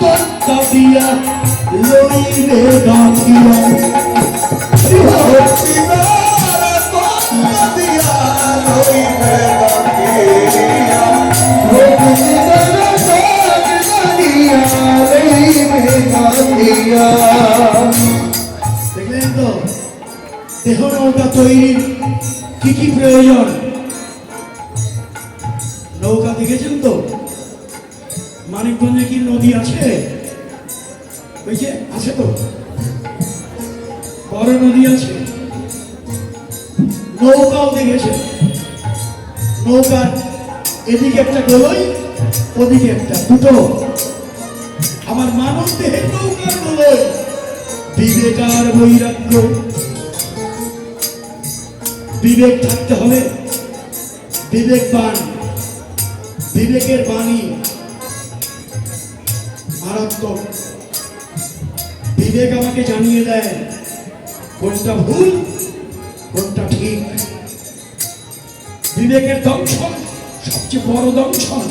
তত্ত্ব দিয়া লইবে গাঁথিয়া। দেখলেন তো দেহ নৌকা তৈরির কি কি প্রয়োজন? আছে? ওই আছে তো। বড় নদী আছে। নৌকাও দেখেছে। নৌকার এদিকে একটা গোলই ওদিকে একটা দুটো। আমার মানব দেহের নৌকার গোলই বিবেকার বৈরাগ্য। বিবেক থাকতে হবে। বিবেকবান। বিবেকের বাণী। মারাত্মক। বিবেক আমাকে জানিয়ে দেয়, কোনটা ভুল, কোনটা ঠিক। বিবেকের দংশন, সবচেয়ে বড় দংশন।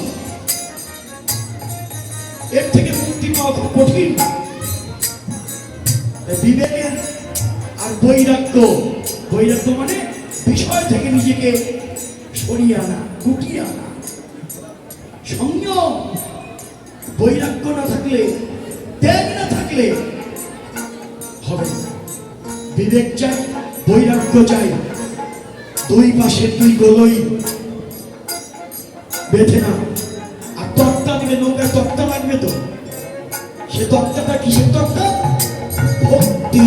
এর থেকে মুক্তি পাওয়া খুব কঠিন। বিবেকের আর বৈরাগ্য বৈরাগ্য মানে বিষয় থেকে নিজেকে সরিয়ে আনা, গুটিয়ে আনা। সংযম। বৈরাগ্য না থাকলে, ত্যাগ না থাকলে হবে বিবেক চাই বৈরাগ্য চাই দুই পাশে দুই গোলই বেঁধে না। আর তক্তা দিলে নৌকায় তক্তা লাগবে তো। সে তক্তাটা কিসের তক্তা? ভক্তি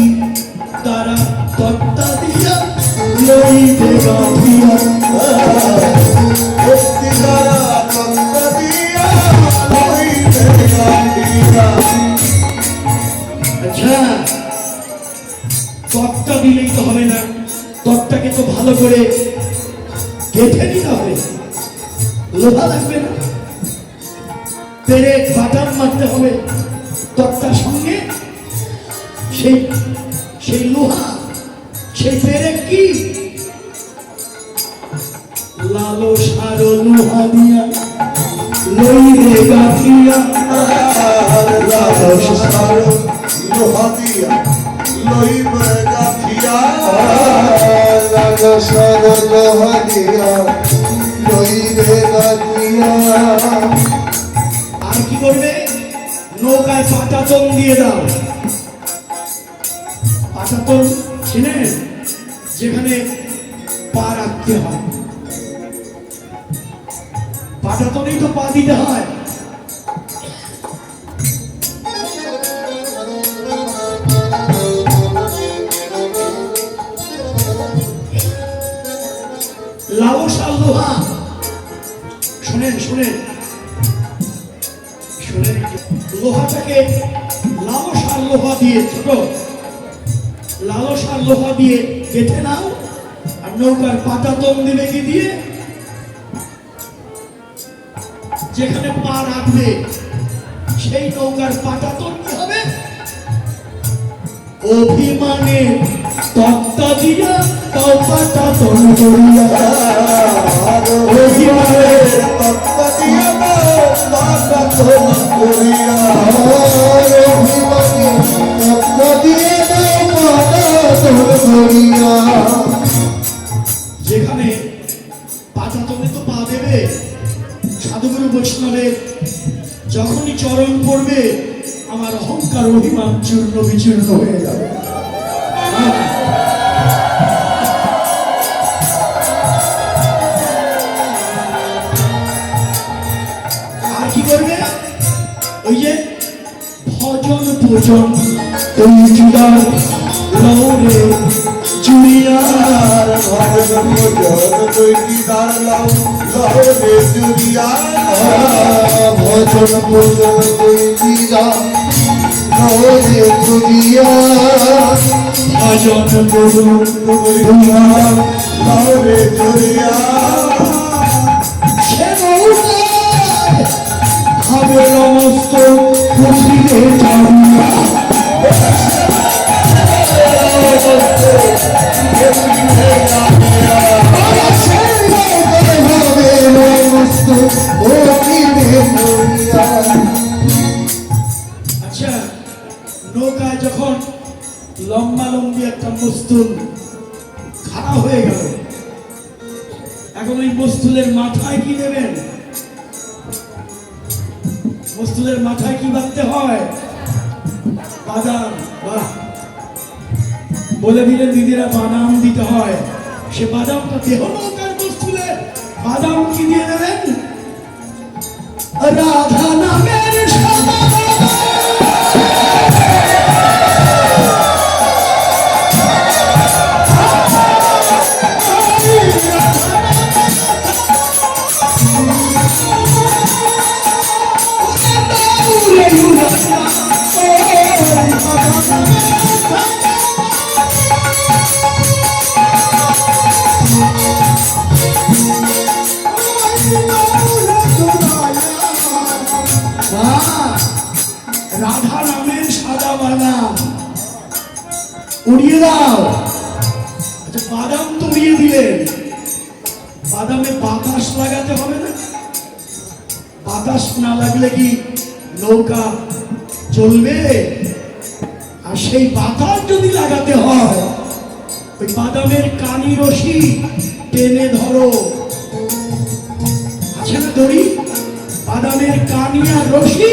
তারা তত্তা দিয়া লইতে গাঁথিয়া তত্তার সঙ্গে সেই সেই লোহা সেই পেরেক? কি লালো সারো লোহা দিয়া লইরে গাঁথিয়া লোহা দিয়া লইবে গাঁথিয়া। লোহা দিয়া নৌকায় দিয়ে দাও। পাটাতন চিনেন যেখানে পা রাখতে হয়। পাটাতনেই তো পা দিতে হয়। শোনেন শোনেন। লোহাটাকে লালস আর লোহা দিয়ে ছোট। লালস আর লোহা দিয়ে গেঁথে নাও আর নৌকার পাতাতন দিলে কি দিয়ে যেখানে পা রাখবে সেই নৌকার পাতাতন কি হবে। অভিমানে তত্তা দিয়া তাও পাতাতন করিয়া বৈষ্ণবের যখনই চরণ পড়বে, আমার অহংকার অভিমান চূর্ণ বিচূর্ণ হয়ে যাবে। আর কি করবে ওই যে ভজন ভোজন তুই চুদার লৌরে ভজন ভজন জুরিয়া। ভজন ভজন দৈতিদার লহরে জুরিয়া। ভজন ভোজন দৈতিদার লহরে জুরিয়া। হবে সমস্ত খুশিতে চাঁদিয়া মস্তুল খাড়া হয়ে গেল। এখন ওই মস্তুলের মাথায় কি দেবেন? মস্তুলের মাথায় কি বাঁধতে হয়? বাদাম বলে দিলেন, দিদিরা, বাদাম দিতে হয়। সে বাদামটা দেহ নৌকার মস্তুলে, বাদাম কি দিয়ে দেবেন? রাধা নামের রাধা নামের সাদা বাদাম উড়িয়ে দাও। আচ্ছা বাদাম তো উড়িয়ে দিলেন বাদামে বাতাস লাগাতে হবে না? বাতাস না লাগলে কি নৌকা চলবে? আর সেই বাতাস যদি লাগাতে হয়, ওই বাদামের কানি রশি টেনে ধরো। আছে না দড়ি? বাদামের কানি আর রশি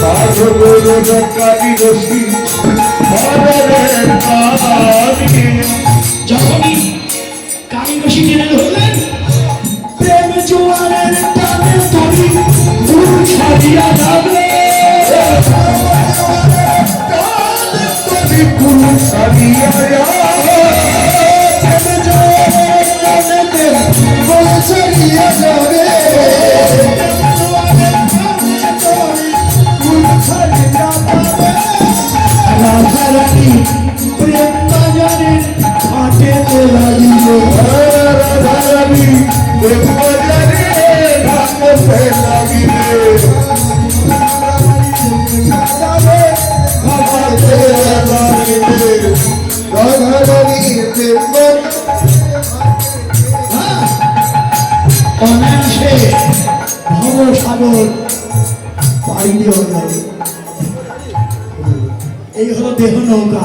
সাধু গুরু ভজনের কানি যখনই কানি রশি টেনে ধরলেন, প্রেম জোয়ারের টানে তরি ফুল ছাড়িয়া যাবে রাধারানী এই হলো দেহ নৌকা